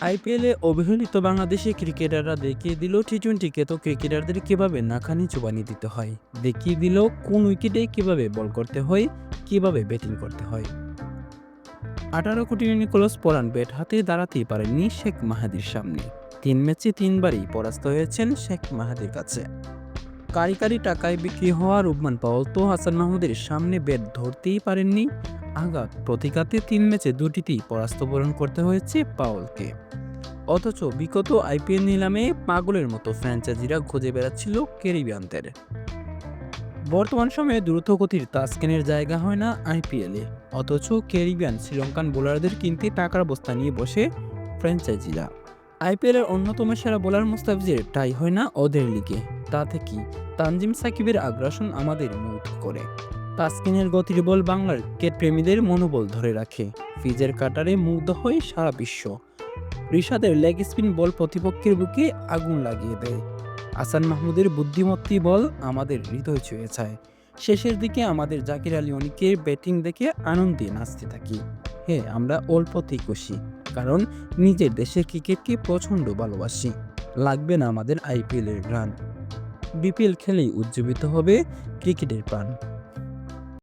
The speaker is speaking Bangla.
আইপিএলে অবহেলিত বাংলাদেশি ক্রিকেটাররা দেখিয়ে দিল টি টোয়েন্টিকে তো ক্রিকেটারদের কীভাবে নাখানি চুবানি দিতে হয়? দেখিয়ে দিল কোন উইকেটে কীভাবে বল করতে হয়? কীভাবে ব্যাটিং করতে হয়? আঠারো কোটি নিকোলাস পরান ব্যাট হাতে দাঁড়াতেই পারেননি শেখ মাহাদির সামনে। তিন ম্যাচে তিনবারই পরাস্ত হয়েছেন শেখ মাহাদির কাছে। কারি কারি টাকায় বিক্রি হওয়া রুবমান পাওয়াল তো হাসান মাহমুদের সামনে ব্যাট ধরতেই পারেননি আঘাত। প্রতিঘাতে তিন ম্যাচে দুটিতেই পরাস্ত বরণ করতে হয়েছে পাওয়ালকে অথচ বিগত আইপিএল নিলামে পাগলের মতো ফ্র্যাঞ্চাইজিরা খুঁজে বেড়াচ্ছিল ক্যারিবিয়ানদের। বর্তমান সময়ে দ্রুতগতির তাসকেনের জায়গা হয় না আইপিএলে অথচ ক্যারিবিয়ান শ্রীলঙ্কান বোলারদের কিনতে টাকার বস্তা নিয়ে বসে ফ্র্যাঞ্চাইজিরা। আইপিএলের অন্যতম সেরা বোলার মুস্তাফিজের টাই হয় না ওদের লিগে। তাতে কি? তানজিম সাকিবের আগ্রাসন আমাদের মুগ্ধ করে। তাসকিনের গতির বল বাংলার ক্রিকেট প্রেমীদের মনোবল ধরে রাখে। ফিজের কাটারে মুগ্ধ হয় সারা বিশ্ব। রিশাদের লেগ স্পিন বল প্রতিপক্ষের বুকে আগুন লাগিয়ে দেয়। আসান মাহমুদের বুদ্ধিমত্তি বল আমাদের হৃদয় ছুঁয়ে যায় শেষের দিকে আমাদের জাকির আলী অনিকের ব্যাটিং দেখে আনন্দে নাচতে থাকি। হ্যাঁ আমরা অল্পতেই খুশি, কারণ নিজের দেশের ক্রিকেটকে প্রচণ্ড ভালোবাসি। লাগবে না আমাদের আইপিএলের রান। বিপিএল খেলেই উজ্জীবিত হবে ক্রিকেটের প্রাণ।